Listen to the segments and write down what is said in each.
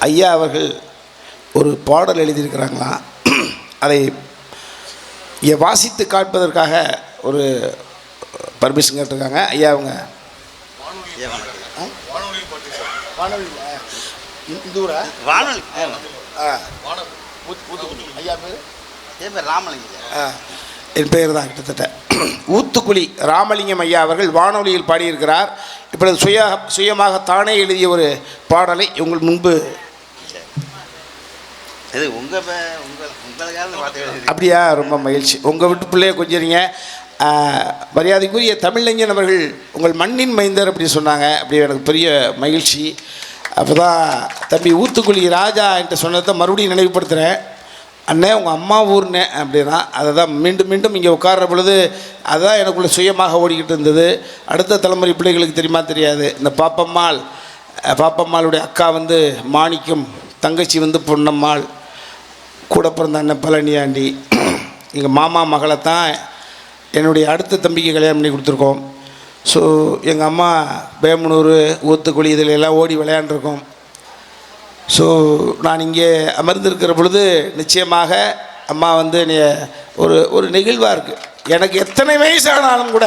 ஐயா அவர்கள் ஒரு பாடல் எழுதியிருக்கிறாங்களாம் அதை வாசித்து காட்பதற்காக ஒரு பர்மிஷன் கேட்டிருக்காங்க. ஐயா அவங்க. வானொலி. ஆ. ஐயா பேர்? என் பேர் ராமலிங்க ஆ, என் பெயர் தான் கிட்டத்தட்ட. ஊத்துக்குழி ராமலிங்கம் ஐயா அவர்கள் வானொலியில் பாடியிருக்கிறார். இப்பொழுது சுய சுயமாக தானே எழுதிய ஒரு பாடலை உங்கள் முன்பு இது உங்கள் உங்கள் உங்களுக்காக பார்த்து அப்படியா? ரொம்ப மகிழ்ச்சி. உங்கள் வீட்டு பிள்ளைய கொஞ்சிறீங்க. ஆ, மரியாதைக்குரிய தமிழஞ்சன் அவர்கள் உங்கள் மண்ணின் மைந்தர் அப்படி சொன்னாங்க. அப்படி எனக்கு பெரிய மகிழ்ச்சி. அப்போ தான் தம்பி ஊத்துக்குழி ராஜா என்கிட்ட சொன்னதை மறுபடியும் நினைவுபடுத்துகிறேன் அண்ணே உங்கள் அம்மா ஊர்னே அப்படின்னா அதை தான் மீண்டும் மீண்டும் இங்கே உட்கார்ற பொழுது அதுதான் எனக்குள்ள சுயமாக ஓடிக்கிட்டு இருந்தது. அடுத்த தலைமுறை பிள்ளைகளுக்கு தெரியுமா? தெரியாது. இந்த பாப்பம்மாள் பாப்பம்மாளுடைய அக்கா வந்து மாணிக்கம் தங்கச்சி வந்து பொன்னம்மாள். கூட பிறந்த அண்ணன் பழனியாண்டி எங்கள் மாமா மகளை தான் என்னுடைய அடுத்த தம்பிக்கு கல்யாணம் பண்ணி கொடுத்துருக்கோம். ஸோ எங்கள் அம்மா பேமனூர் ஊத்துக்குழி இதில் எல்லாம் ஓடி விளையாண்டுருக்கோம். ஸோ நான் இங்கே அமர்ந்திருக்கிற பொழுது நிச்சயமாக அம்மா வந்து என்னைய ஒரு ஒரு நெகிழ்வாக இருக்குது எனக்கு எத்தனை வயசானாலும் கூட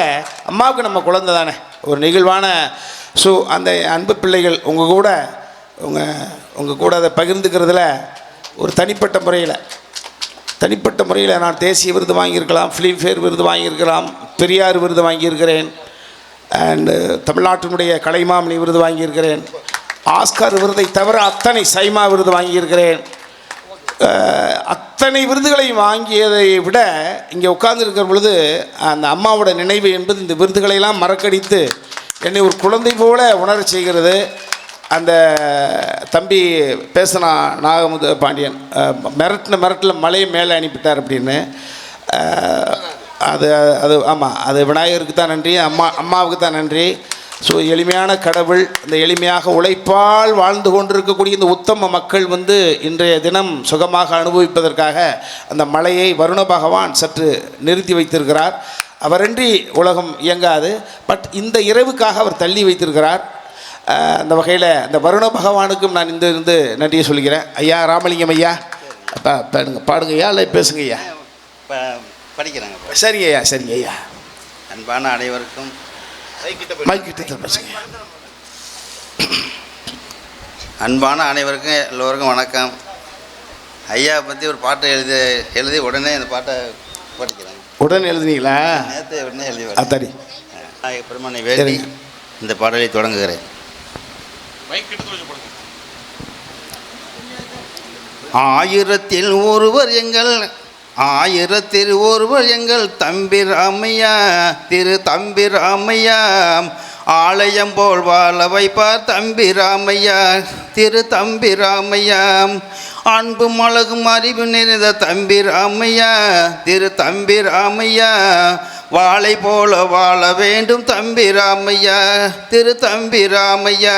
அம்மாவுக்கு நம்ம குழந்தை தானே. ஒரு நெகிழ்வான ஸோ அந்த அன்பு பிள்ளைகள் உங்கள் கூட உங்கள் உங்கள் கூட அதை பகிர்ந்துக்கிறதுல ஒரு தனிப்பட்ட முறையில் தனிப்பட்ட முறையில் நான் தேசிய விருது வாங்கியிருக்கலாம் ஃபிலிம்ஃபேர் விருது வாங்கியிருக்கலாம் பெரியார் விருது வாங்கியிருக்கிறேன் அண்டு தமிழ்நாட்டினுடைய கலைமாமணி விருது வாங்கியிருக்கிறேன் ஆஸ்கார் விருதை தவிர அத்தனை சைமா விருது வாங்கியிருக்கிறேன். அத்தனை விருதுகளை வாங்கியதை விட இங்கே உட்கார்ந்துருக்கிற பொழுது அந்த அம்மாவோட நினைவு என்பது இந்த விருதுகளையெல்லாம் மறக்கடித்து என்னை ஒரு குழந்தை போல உணர செய்கிறது. அந்த தம்பி பேசினா நாகமுது பாண்டியன் மிரட்டின மிரட்டில் மலையை மேலே அனுப்பிட்டார் அப்படின்னு. அது அது ஆமாம் அது விநாயகருக்கு தான் நன்றி அம்மா அம்மாவுக்கு தான் நன்றி. ஸோ எளிமையான கடவுள் இந்த எளிமையாக உழைப்பால் வாழ்ந்து கொண்டிருக்கக்கூடிய இந்த உத்தம மக்கள் வந்து இன்றைய தினம் சுகமாக அனுபவிப்பதற்காக அந்த மலையை வருண பகவான் சற்று நிறுத்தி வைத்திருக்கிறார். அவரின்றி உலகம் இயங்காது பட் இந்த இரவுக்காக அவர் தள்ளி வைத்திருக்கிறார். அந்த வகையில் அந்த வருண பகவானுக்கும் நான் இந்த இருந்து நன்றியை சொல்கிறேன் ஐயா ராமலிங்கம் ஐயா அப்பா பாடுங்க பாடுங்க ஐயா இல்லை பேசுங்க ஐயா. படிக்கிறாங்க சரிங்க ஐயா சரிங்க ஐயா. அன்பான அனைவருக்கும் மைக் கிட்ட பேசுங்க. அன்பான அனைவருக்கும் எல்லோருக்கும் வணக்கம். ஐயா பற்றி ஒரு பாட்டை எழுதி எழுதி உடனே இந்த பாட்டை படிக்கிறாங்க உடனே எழுதுனீங்களா? நேற்று உடனே எழுதி அத்தாடி பெருமனை சரிங்க. இந்த பாடலை தொடங்குகிறேன். ஆயிரத்தில் ஒருவர் எங்கள் ஆயிரத்தில் ஒருவர் எங்கள் தம்பிராமையா திரு தம்பிராமையா ஆலயம் போல் வாழ வைப்பார் தம்பிராமையா திரு தம்பிராமையா அன்பும் அன்பு அறிவு நிறைந்த தம்பிராமையா திரு தம்பிராமையா வாழை வாளை போல வாழ வேண்டும் தம்பி ராமையா திரு தம்பி ராமையா.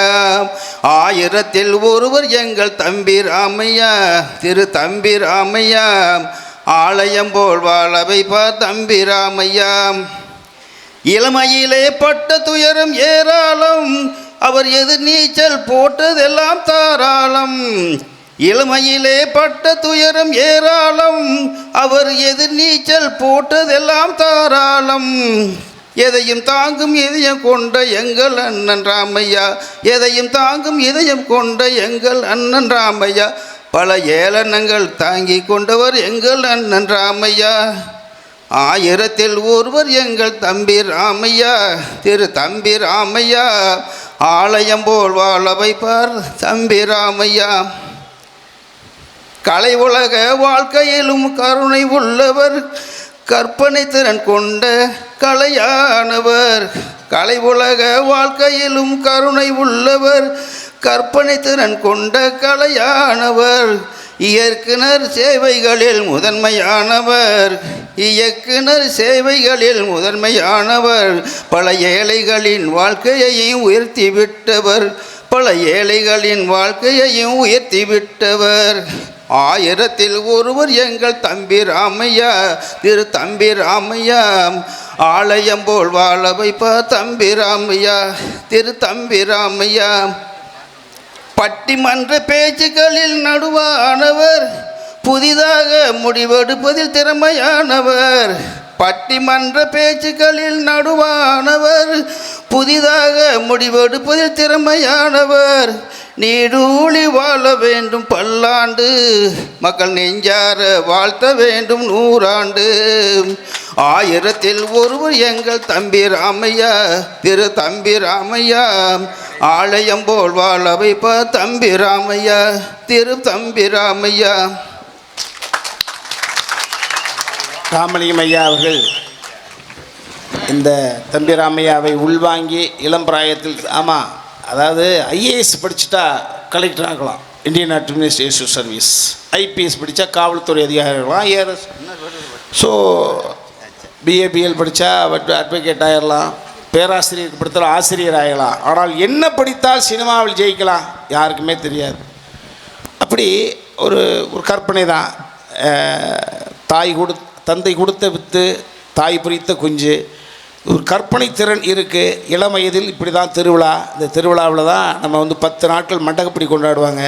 ஆயிரத்தில் ஒருவர் எங்கள் தம்பி ராமையா திரு தம்பி ராமையா. ஆலயம் போல் வாழ பா தம்பி ராமையா. இளமையிலே பட்ட துயரம் ஏராளம் அவர் எது நீச்சல் போட்டதெல்லாம் தாராளம். இளமையிலே பட்ட துயரம் ஏராளம். அவர் எதிர் நீச்சல் போட்டதெல்லாம் தாராளம். எதையும் தாங்கும் இதயம் கொண்ட எங்கள் அண்ணன் ராமையா. எதையும் தாங்கும் இதயம் கொண்ட எங்கள் அண்ணன் ராமையா. பல ஏளனங்கள் தாங்கி கொண்டவர் எங்கள் அண்ணன் ராமையா. ஆயிரத்தில் ஒருவர் எங்கள் தம்பி ராமையா. திரு தம்பி ராமையா. ஆலயம் போல் வாழ வைப்பார் தம்பி ராமையா. கலை உலக வாழ்க்கையிலும் கருணை உள்ளவர் கற்பனை திறன் கொண்ட கலையானவர். கலை உலக வாழ்க்கையிலும் கருணை உள்ளவர் கற்பனை திறன் கொண்ட கலையானவர். இயக்குனர் சேவைகளில் முதன்மையானவர். இயக்குனர் சேவைகளில் முதன்மையானவர். பல ஏழைகளின் வாழ்க்கையையும் உயர்த்தி விட்டவர் பல ஏழைகளின் வாழ்க்கையையும் உயர்த்தி விட்டவர் ஆயிரத்தில் ஒருவர் எங்கள் தம்பி ராமையா திரு தம்பி ராமையா. ஆலயம் போல் வாழ வைப்பா தம்பி ராமையா திரு தம்பி ராமையா. பட்டிமன்ற பேச்சுக்களில் நடுவானவர் புதிதாக முடிவெடுப்பதில் திறமையானவர். பட்டிமன்ற பேச்சுக்களில் நடுவானவர் புதிதாக முடிவெடுப்பதில் திறமையானவர். நீடூழி வாழ வேண்டும் பல்லாண்டு. மக்கள் நெஞ்சார வாழ்த்த வேண்டும் நூறாண்டு. ஆயிரத்தில் ஒருவர் எங்கள் தம்பி ராமையா திரு தம்பி ராமையா. ஆலயம் போல் வாழ வைப்ப தம்பி ராமையா திரு தம்பி ராமையா. ராமலிங்கம் ஐயா அவர்கள் இந்த தம்பி ராமையாவை உள்வாங்கி இளம் பிராயத்தில் ஆமாம் அதாவது ஐஏஎஸ் படிச்சுட்டா கலெக்டர் ஆகலாம். இந்தியன் அட்மினிஸ்ட்ரேட்டிவ் சர்வீஸ் ஐபிஎஸ் படித்தா காவல்துறை அதிகாரி ஆகலாம். ஏஆர்எஸ் ஸோ பிஏபிஎல் படித்தா அட்வொகேட் ஆகிடலாம் பேராசிரியருக்கு படித்தால் ஆசிரியர் ஆகலாம் ஆனால் என்ன படித்தால் சினிமாவில் ஜெயிக்கலாம்? யாருக்குமே தெரியாது. அப்படி ஒரு ஒரு கற்பனை தான். தாய் கொடு தந்தை கொடுத்த வித்து தாய் பிரித்த குஞ்சு ஒரு கற்பனை திறன் இருக்குது இளம் வயதில் இப்படி தான் திருவிழா. இந்த திருவிழாவில் தான் நம்ம வந்து பத்து நாட்கள் மண்டகப்படி கொண்டாடுவாங்க.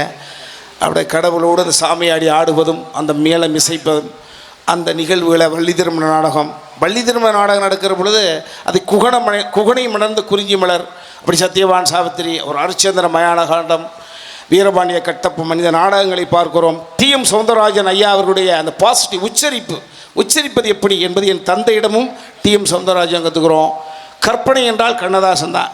அப்படியே கடவுளோடு அந்த சாமியாடி ஆடுவதும் அந்த மேளம் இசைப்பதும் அந்த நிகழ்வுகளை வள்ளி திருமண நாடகம். வள்ளி திருமண நாடகம் நடக்கிற பொழுது அது குகண மண குகனை மணர்ந்த குறிஞ்சி மலர். அப்படி சத்யவான் சாவித்திரி ஒரு அரிச்சந்திர மயான காண்டம் வீரபாண்டிய கட்டப்பம் மனித நாடகங்களை பார்க்கிறோம். டி எம் சௌந்தரராஜன் ஐயா அவர்களுடைய அந்த பாசிட்டிவ் உச்சரிப்பு உச்சரிப்பது எப்படி என்பது என் தந்தையிடமும் டி எம் சவுந்தரராஜன் கற்றுக்குறோம் கற்பனை என்றால் கண்ணதாசன் தான்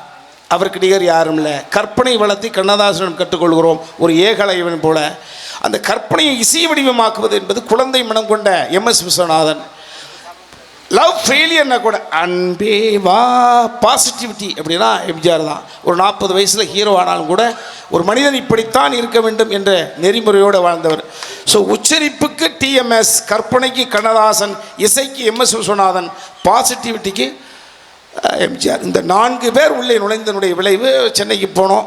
அவருக்கு நிகர் யாரும் இல்லை. கற்பனை வளர்த்தி கண்ணதாசனிடம் கற்றுக்கொள்கிறோம். ஒரு ஏகலைவன் போல. அந்த கற்பனையை இசை வடிவமாக்குவது என்பது குழந்தை மனம் கொண்ட எம்எஸ் விஸ்வநாதன். லவ் ஃபெயிலியர்னா கூட அன்பே வா பாசிட்டிவிட்டி அப்படின்னா எம்ஜிஆர் தான். ஒரு நாற்பது வயசில் ஹீரோ ஆனாலும் கூட ஒரு மனிதன் இப்படித்தான் இருக்க வேண்டும் என்ற நெறிமுறையோடு வாழ்ந்தவர். ஸோ உச்சரிப்புக்கு டிஎம்எஸ் கற்பனைக்கு கண்ணதாசன் இசைக்கு எம்எஸ் விஸ்வநாதன் பாசிட்டிவிட்டிக்கு எம்ஜிஆர். இந்த நான்கு பேர் உள்ளே நுழைந்தனுடைய விளைவு சென்னைக்கு போனோம்.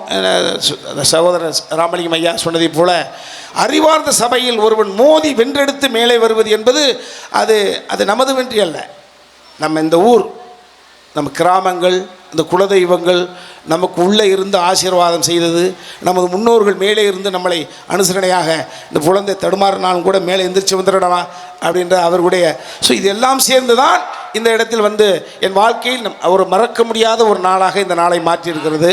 சகோதரர் ராமலிங்கம் ஐயா சொன்னதைப் போல அறிவார்ந்த சபையில் ஒருவன் மோதி வென்றெடுத்து மேலே வருவது என்பது அது அது நமது வென்றி அல்ல. நம்ம இந்த ஊர் நம்ம கிராமங்கள் இந்த குலதெய்வங்கள் நமக்கு உள்ளே இருந்து ஆசீர்வாதம் செய்தது நமது முன்னோர்கள் மேலே இருந்து நம்மளை அனுசரணையாக இந்த குழந்தை தடுமாறினாலும் கூட மேலே எந்திரிச்சு வந்துடணுமா அப்படின்ற அவர்களுடைய ஸோ இதெல்லாம் சேர்ந்து தான் இந்த இடத்தில் வந்து என் வாழ்க்கையில் ஒரு மறக்க முடியாத ஒரு நாளாக இந்த நாளை மாற்றியிருக்கிறது.